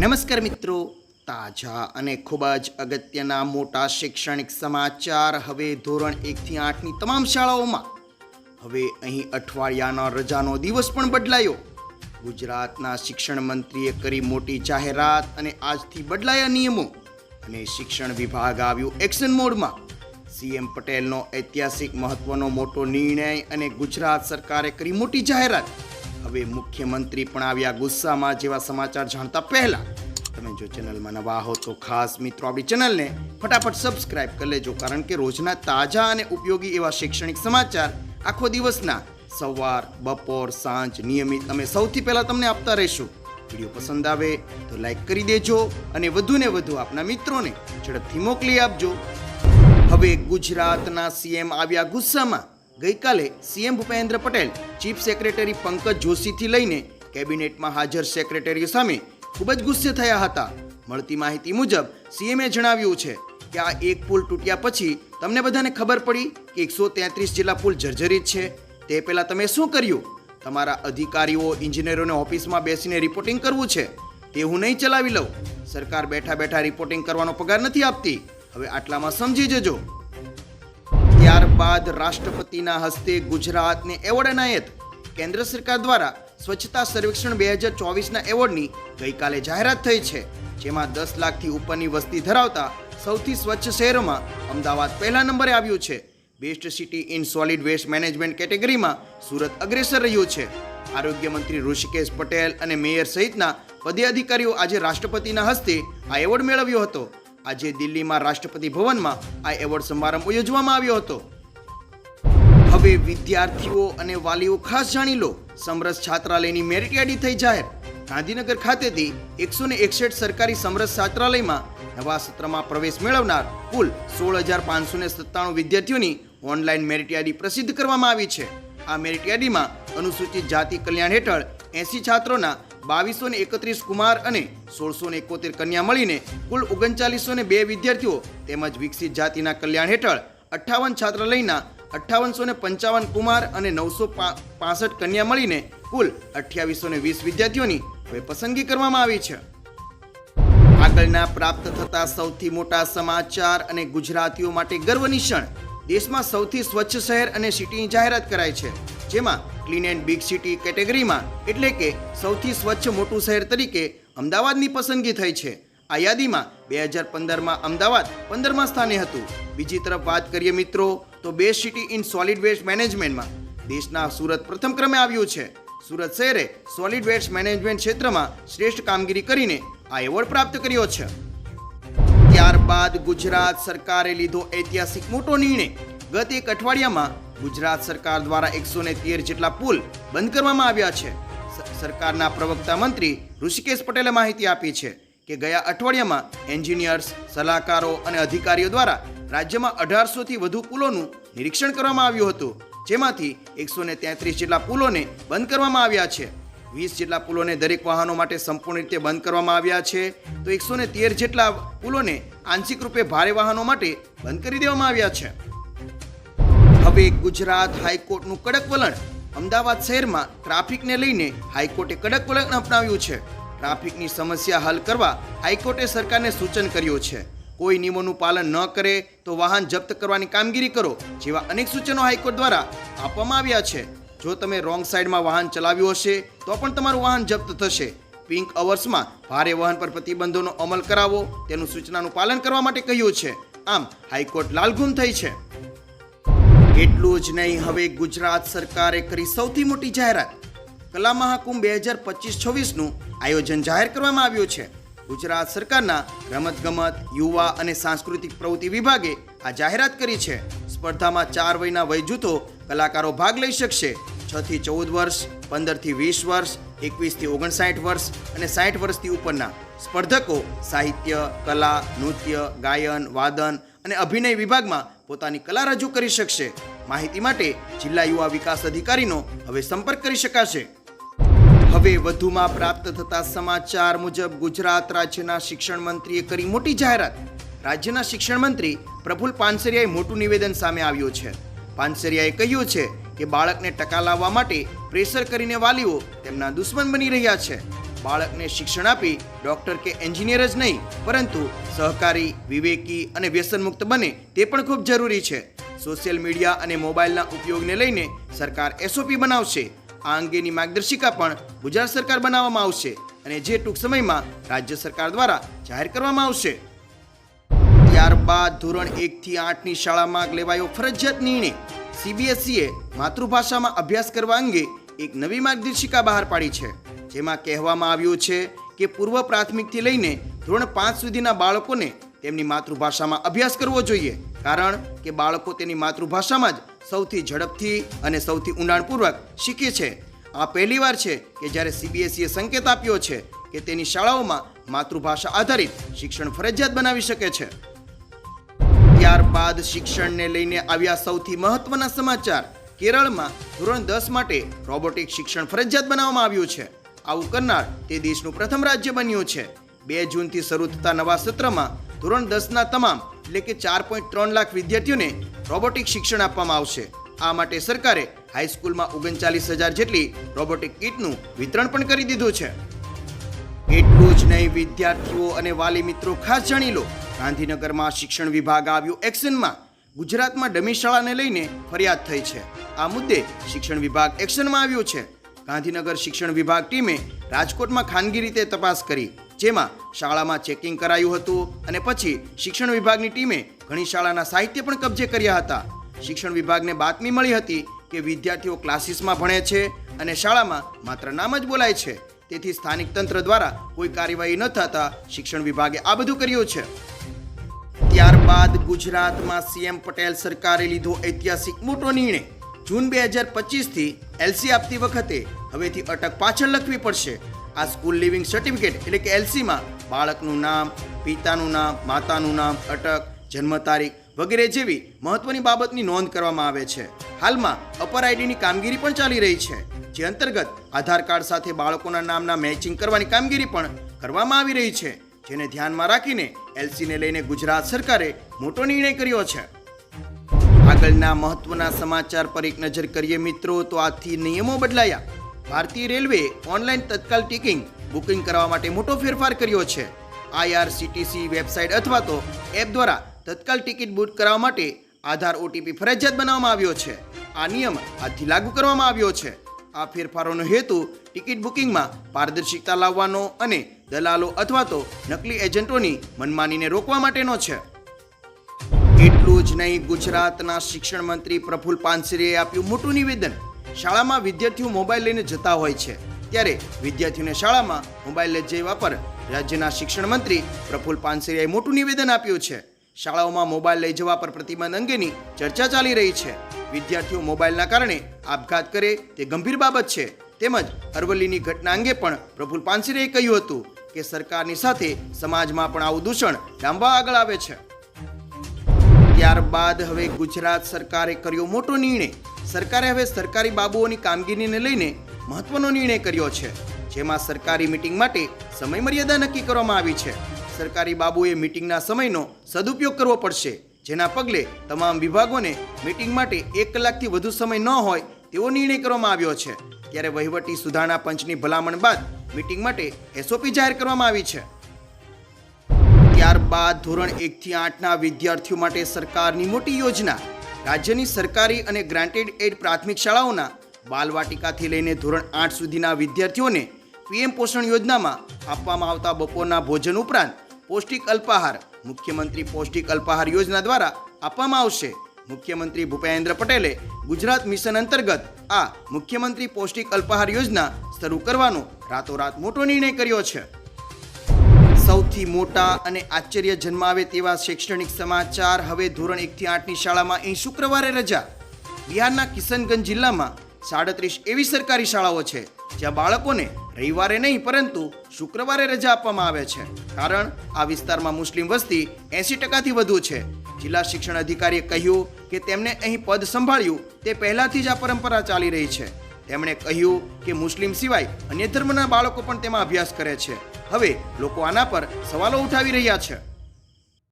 નમસ્કાર મિત્રો. તાજા અને ખૂબ જ અગત્યના મોટા શૈક્ષણિક સમાચાર હવે ધોરણ એકથી આઠની તમામ શાળાઓમાં. હવે અહીં અઠવાડિયાનો રજાનો દિવસ પણ બદલાયો. ગુજરાતના શિક્ષણ મંત્રીએ કરી મોટી જાહેરાત અને આજથી બદલાયા નિયમો. અને શિક્ષણ વિભાગ આવ્યું એક્શન મોડમાં. સીએમ પટેલનો ઐતિહાસિક મહત્વનો મોટો નિર્ણય અને ગુજરાત સરકારે કરી મોટી જાહેરાત. હવે મુખ્યમંત્રી પણ આવ્યા ગુસ્સામાં જેવા સમાચાર જાણતા પહેલા. તમે જો ચેનલમાં નવા હો તો ખાસ મિત્રો આપણી ચેનલને ફટાફટ સબસ્ક્રાઇબ કરી લેજો, કારણ કે રોજના તાજા અને ઉપયોગી એવા શૈક્ષણિક સમાચાર આખો દિવસના સવાર, બપોર, સાંજ નિયમિત અમે સૌથી પહેલાં તમને આપતા રહીશું. વીડિયો પસંદ આવે તો લાઈક કરી દેજો અને વધુને વધુ આપના મિત્રોને ઝડપથી મોકલી આપજો. હવે ગુજરાતના સીએમ આવ્યા ગુસ્સામાં. ગઈકાલે CM Bhupendra Patel chief secretary Pankaj જોશીથી લઈને કેબિનેટમાં હાજર સેક્રેટરીઓ સામે ખૂબ જ ગુસ્સે થયા હતા. મળતી માહિતી મુજબ, સીએમએ જણાવ્યું છે કે આ એક પુલ તૂટ્યા પછી તમને બધાને ખબર પડી કે એકસો તેત્રીસ જેટલા પુલ જર્જરિત છે. તે પહેલાં તમે શું કર્યું? તમારા અધિકારીઓ ઇન્જિનિયરોને ઓફિસમાં બેસીને રિપોર્ટિંગ કરવું છે. તે હું નહીં ચલાવી લઉં. સરકાર બેઠા બેઠા રિપોર્ટિંગ કરવાનો પગાર નથી આપતી. હવે આટલામાં સમજી જજો. ત્યારબાદ રાષ્ટ્રપતિના હસ્તે ગુજરાતને એવોર્ડ એનાયત. કેન્દ્ર સરકાર દ્વારા સ્વચ્છતા સર્વેક્ષણ બે હજાર ચોવીસના એવોર્ડની ગઈકાલે જાહેરાત થઈ છે, જેમાં દસ લાખથી ઉપરની વસ્તી ધરાવતા સૌથી સ્વચ્છ શહેરોમાં અમદાવાદ પહેલા નંબરે આવ્યું છે. Best city in solid waste management કેટેગરીમાં સુરત અગ્રેસર રહ્યું છે. આરોગ્ય મંત્રી ઋષિકેશ પટેલ અને મેયર સહિતના પદાધિકારીઓ આજે રાષ્ટ્રપતિના હસ્તે આ એવોર્ડ મેળવ્યો હતો. આજે દિલ્હીમાં રાષ્ટ્રપતિ ભવનમાં આ એવોર્ડ સમારંભ યોજવામાં આવ્યો હતો. હવે વિદ્યાર્થીઓ અને વાલીઓ ખાસ જાણી લો, સમરસ છાત્રાલયની મેરિટ યાદી થઈ જાહેર. ગાંધીનગર ખાતેથી એકસો ને એકસઠ સરકારી સમરસ છાત્રાલયમાં નવા સત્રમાં પ્રવેશ મેળવનાર કુલ સોળ હજાર પાંચસો ને સત્તાણું વિદ્યાર્થીઓની ઓનલાઈન મેરિટ યાદી પ્રસિદ્ધ કરવામાં આવી છે. આ મેરિટ યાદીમાં અનુસૂચિત જાતિ કલ્યાણ હેઠળ એસી છાત્રોના બાવીસો ને એકત્રીસ કુમાર અને સોળસો ને એકોતેર કન્યા મળીને કુલ ઓગણચાલીસો ને બે વિદ્યાર્થીઓ તેમજ વિકસિત જાતિના કલ્યાણ હેઠળ અઠ્ઠાવન છાત્રાલયના અઠ્ઠાવનસો ને પંચાવન કુમાર અને નવસો પાસઠ કન્યા મળીને કુલ અઠ્યાવીસો ને વીસ વિદ્યાર્થીઓની હવે પસંદગી કરવામાં આવી છે. આગળના પ્રાપ્ત થતા સૌથી મોટા સમાચાર અને ગુજરાતીઓ માટે ગર્વની ક્ષણ દેશમાં સૌથી સ્વચ્છ શહેર અને સિટીની જાહેરાત કરાઈ છે, જેમાં ક્લીન એન્ડ બિગ સિટી કેટેગરીમાં એટલે કે સૌથી સ્વચ્છ મોટું શહેર તરીકે અમદાવાદની પસંદગી થઈ છે. આ યાદીમાં બે હજાર પંદરમાં અમદાવાદ પંદરમા સ્થાને હતું. બીજી તરફ વાત કરીએ મિત્રો, તો best city in solid waste મેનેજમેન્ટમાં દેશના સુરત પ્રથમ ક્રમે આવ્યું છે. સુરત શહેરે સોલિડ વેસ્ટ મેનેજમેન્ટ ક્ષેત્રમાં શ્રેષ્ઠ કામગીરી કરીને આ એવોર્ડ પ્રાપ્ત કર્યો છે. ત્યારબાદ ગુજરાત સરકારે લીધો ઐતિહાસિક મોટો નિર્ણય. ગત એક અઠવાડિયામાં ગુજરાત સરકાર દ્વારા એકસો ને તેર જેટલા પુલ બંધ કરવામાં આવ્યા છે. સરકારના પ્રવક્તા મંત્રી ઋષિકેશ પટેલે માહિતી આપી છે કે ગયા અઠવાડિયામાં એન્જિનિયર્સ, સલાહકારો અને અધિકારીઓ દ્વારા રાજ્યમાં અઢારસોથી વધુ પુલોનું નિરીક્ષણ કરવામાં આવ્યું હતું. જેમાંથી એકસો ને તેત્રીસ જેટલા પુલોને બંધ કરવામાં આવ્યા છે. વીસ જેટલા પુલોને દરેક વાહનો માટે સંપૂર્ણ રીતે બંધ કરવામાં આવ્યા છે. તો એકસો ને તેર જેટલા પુલોને આંશિક રૂપે ભારે વાહનો માટે બંધ કરી દેવામાં આવ્યા છે. હવે ગુજરાત હાઈકોર્ટનું કડક વલણ. અમદાવાદ શહેરમાં ટ્રાફિકને લઈને હાઈકોર્ટે કડક વલણ અપનાવ્યું છે. ટ્રાફિકની સમસ્યા હલ કરવા હાઈકોર્ટે સરકારને સૂચન કર્યું છે. કોઈ નિયમોનું પાલન ન કરે તો વાહન જપ્ત કરવાની કામગીરી કરો જેવા અનેક સૂચનો હાઈકોર્ટ દ્વારા આપવામાં આવ્યા છે. જો તમે રોંગ સાઈડમાં વાહન ચલાવ્યું હશે, તો પણ તમારું વાહન જપ્ત થશે. પિંક અવર્સમાં ભારે વાહન પર પ્રતિબંધોનો અમલ કરાવો, તેનું સૂચનાનું પાલન કરવા માટે કહ્યું છે. આમ હાઈકોર્ટ લાલઘુમ થઈ છે. એટલું જ નહીં, હવે ગુજરાત સરકારે કરી સૌથી મોટી જાહેરાત. કલા મહાકુંભ બે હજાર પચીસ છવ્વીસનું આયોજન જાહેર કરવામાં આવ્યું છે. ગુજરાત સરકારના રમતગમત, યુવા અને સાંસ્કૃતિક પ્રવૃત્તિ વિભાગે આ જાહેરાત કરી છે. સ્પર્ધામાં ચાર વયના વય જૂથો કલાકારો ભાગ લઈ શકશે. છ થી ચૌદ વર્ષ પંદરથી વીસ વર્ષ એકવીસથી ઓગણસાઠ વર્ષ અને સાઠ વર્ષથી ઉપરના સ્પર્ધકો સાહિત્ય, કલા, નૃત્ય, ગાયન, વાદન અને અભિનય વિભાગમાં પોતાની કલા રજૂ કરી શકશે. માહિતી માટે જિલ્લા યુવા વિકાસ અધિકારીનો હવે સંપર્ક કરી શકાશે. હવે વધુમાં પ્રાપ્ત થતા સમાચાર મુજબ ગુજરાત રાજ્યના શિક્ષણ મંત્રીએ કરી મોટી જાહેરાત. રાજ્યના શિક્ષણ મંત્રી પ્રફુલ પાનસરિયાએ મોટું નિવેદન સામે આવ્યું છે. પાનસરિયાએ કહ્યું છે કે બાળકને ટકા લાવવા માટે પ્રેશર કરીને વાલીઓ તેમના દુશ્મન બની રહ્યા છે. બાળકને શિક્ષણ આપી ડૉક્ટર કે એન્જિનિયર જ નહીં, પરંતુ સહકારી, વિવેકી અને વ્યસનમુક્ત બને તે પણ ખૂબ જરૂરી છે. સોશિયલ મીડિયા અને મોબાઈલના ઉપયોગને લઈને સરકાર એસઓપી બનાવશે. આ અંગેની માર્ગદર્શિકા પણ ગુજરાત સરકાર બનાવવામાં આવશે અને જે ટૂંક સમયમાં રાજ્ય સરકાર દ્વારા જાહેર કરવામાં આવશે. ત્યારબાદ ધોરણ એકથી આઠની શાળામાં લેવાયો ફરજિયાત નિર્ણય. સીબીએસઈએ માતૃભાષામાં અભ્યાસ કરવા અંગે એક નવી માર્ગદર્શિકા બહાર પાડી છે. જેમાં કહેવામાં આવ્યું છે કે પૂર્વ પ્રાથમિકથી લઈને ધોરણ પાંચ સુધીના બાળકોને તેમની માતૃભાષામાં અભ્યાસ કરવો જોઈએ. કારણ કે બાળકો તેની માતૃભાષામાં જ સૌથી ઝડપથી અને સૌથી ઊંડાણપૂર્વક શીખે છે. આ પહેલીવાર છે કે જ્યારે સીબીએસઈએ સંકેત આપ્યો છે કે તેની શાળાઓમાં માતૃભાષા આધારિત શિક્ષણ ફરજિયાત બનાવી શકે છે. ત્યારબાદ શિક્ષણને લઈને આવ્યા સૌથી મહત્વના સમાચાર. કેરળમાં ધોરણ દસ માટે રોબોટિક શિક્ષણ ફરજિયાત બનાવવામાં આવ્યું છે. આવું કરનાર તે દેશનું પ્રથમ રાજ્ય બન્યું છે. બે જૂનથી શરૂ થતા નવા સત્રમાં ધોરણ દસના તમામ એટલે કે ચાર પોઈન્ટ ત્રણ લાખ વિદ્યાર્થીઓને રોબોટિક શિક્ષણ આપવામાં આવશે. આ માટે સરકારે હાઈસ્કૂલમાં ઓગણચાલીસ હજાર જેટલી રોબોટિક કીટનું વિતરણ પણ કરી દીધું છે. એટલું જ નહીં, વિદ્યાર્થીઓ અને વાલી મિત્રો ખાસ જાણી લો. ગાંધીનગરમાં શિક્ષણ વિભાગ આવ્યું એક્શનમાં. ગુજરાતમાં ડમી શાળાને લઈને ફરિયાદ થઈ છે. આ મુદ્દે શિક્ષણ વિભાગ એક્શનમાં આવ્યું છે. ગાંધીનગર શિક્ષણ વિભાગ ટીમે રાજકોટમાં ખાનગી રીતે તપાસ કરી, જેમાં શાળામાં ચેકિંગ કરાયું હતું અને પછી શિક્ષણ વિભાગની ટીમે ઘણી શાળાના સાહિત્ય પણ કબજે કર્યા હતા. શિક્ષણ વિભાગને બાતમી મળી હતી કે વિદ્યાર્થીઓ ક્લાસીસમાં ભણે છે અને શાળામાં માત્ર નામ જ બોલાય છે. તેથી સ્થાનિક તંત્ર દ્વારા કોઈ કાર્યવાહી ન થતા શિક્ષણ વિભાગે આ બધું કર્યું છે. ત્યારબાદ ગુજરાતમાં સીએમ પટેલ સરકારે લીધો ઐતિહાસિક મોટો નિર્ણય. જૂન બે હજાર પચીસથી એલસી આપતી વખતે હવેથી અટક પાછળ લખવી પડશે. આ સ્કૂલ લિવિંગ સર્ટિફિકેટ એટલે કે એલસીમાં બાળકનું નામ, પિતાનું નામ, માતાનું નામ, અટક, જન્મ તારીખ વગેરે જેવી મહત્વની બાબતની નોંધ કરવામાં આવે છે. હાલમાં અપર આઈડીની કામગીરી પણ ચાલી રહી છે. જે અંતર્ગત આધાર કાર્ડ સાથે બાળકોના નામના મેચિંગ કરવાની કામગીરી પણ કરવામાં આવી રહી છે. જેને ધ્યાનમાં રાખીને એલસીને લઈને ગુજરાત સરકારે મોટો નિર્ણય કર્યો છે. આગળના મહત્વના સમાચાર પર એક નજર કરીએ મિત્રો, તો આજથી નિયમો બદલાયા. ભારતીય રેલવે ઓનલાઈન તત્કાલ ટિકિંગ, બુકિંગ કરવા માટે મોટો ફેરફાર કર્યો છે. આઈઆરસીટીસી વેબસાઇટ અથવા તો એપ દ્વારા તત્કાલ ટિકિટ બુક કરાવવા માટે આધાર ઓટીપી ફરજિયાત બનાવવામાં આવ્યો છે. આ નિયમ આજથી લાગુ કરવામાં આવ્યો છે. આ ફેરફારોનો હેતુ ટિકિટ બુકિંગમાં પારદર્શિકતા લાવવાનો અને દલાલો અથવા તો નકલી એજન્ટોની મનમાનીને રોકવા માટેનો છે. એટલું જ નહીં, ગુજરાતના શિક્ષણ મંત્રી પ્રફુલ પાનસરીએ આપ્યું મોટું નિવેદન. શાળામાં વિદ્યાર્થીઓ મોબાઈલ લઈને જતા હોય છે. ત્યારે વિદ્યાર્થીઓને શાળામાં મોબાઈલ લઈ જવા પર રાજ્યના શિક્ષણ મંત્રી પ્રફુલ પાનસરીએ મોટું નિવેદન આપ્યું છે. શાળાઓમાં મોબાઈલ લઈ જવા પર પ્રતિબંધ અંગેની ચર્ચા ચાલી રહી છે. વિદ્યાર્થીઓ મોબાઈલના કારણે આપઘાત કરે તે ગંભીર બાબત છે. તેમજ અરવલ્લીની ઘટના અંગે પણ પ્રફુલ પાનસરીએ કહ્યું હતું કે સરકારની સાથે સમાજમાં પણ આવું દૂષણ ડામવા આગળ આવે છે. ત્યારબાદ હવે ગુજરાત સરકારે કર્યો મોટો નિર્ણય. સરકારે હવે સરકારી બાબુઓની કામગીરીને લઈને મહત્વનો નિર્ણય કર્યો છે, જેમાં સરકારી મિટિંગ માટે સમય મર્યાદા નક્કી કરવામાં આવી છે. સરકારી બાબુએ મિટિંગના સમયનો સદુપયોગ કરવો પડશે, જેના પગલે તમામ વિભાગોને મિટિંગ માટે એક કલાકથી વધુ સમય ન હોય તેવો નિર્ણય કરવામાં આવ્યો છે. ત્યારે વહીવટી સુધારણા પંચની ભલામણ બાદ મિટિંગ માટે એસઓપી જાહેર કરવામાં આવી છે. ત્યારબાદ ધોરણ એકથી આઠના વિદ્યાર્થીઓ માટે સરકારની મોટી યોજના. રાજ્યની સરકારી અને ગ્રાન્ટેડ એડ પ્રાથમિક શાળાઓના બાલવાટિકાથી લઈને ધોરણ આઠ સુધીના વિદ્યાર્થીઓને પીએમ પોષણ યોજનામાં આપવામાં આવતા બપોરના ભોજન ઉપરાંત પૌષ્ટિક અલ્પાહાર, મુખ્યમંત્રી પૌષ્ટિક અલ્પાહાર યોજના દ્વારા આપવામાં આવશે. મુખ્યમંત્રી ભૂપેન્દ્ર પટેલે ગુજરાત મિશન અંતર્ગત આ મુખ્યમંત્રી પૌષ્ટિક અલ્પાહાર યોજના શરૂ કરવાનો રાતોરાત મોટો નિર્ણય કર્યો છે. સૌથી મોટા અને આશ્ચર્ય જન્માવે તેવા શૈક્ષણિક સમાચાર હવે ધોરણ એકથી આઠની શાળામાં અહીં શુક્રવારે રજા. બિહારના કિશનગંજ જિલ્લામાં સાડત્રીસ એવી સરકારી શાળાઓ છે, જ્યાં બાળકોને રવિવારે નહીં, પરંતુ શુક્રવારે રજા આપવામાં આવે છે. કારણ આ વિસ્તારમાં મુસ્લિમ વસ્તી એંસી ટકાથી વધુ છે. જિલ્લા શિક્ષણ અધિકારીએ કહ્યું કે તેમને અહીં પદ સંભાળ્યું તે પહેલાથી જ આ પરંપરા ચાલી રહી છે. તેમણે કહ્યું કે મુસ્લિમ સિવાય અન્ય ધર્મના બાળકો પણ તેમાં અભ્યાસ કરે છે. હવે લોકો આના પર સવાલો ઉઠાવી રહ્યા છે.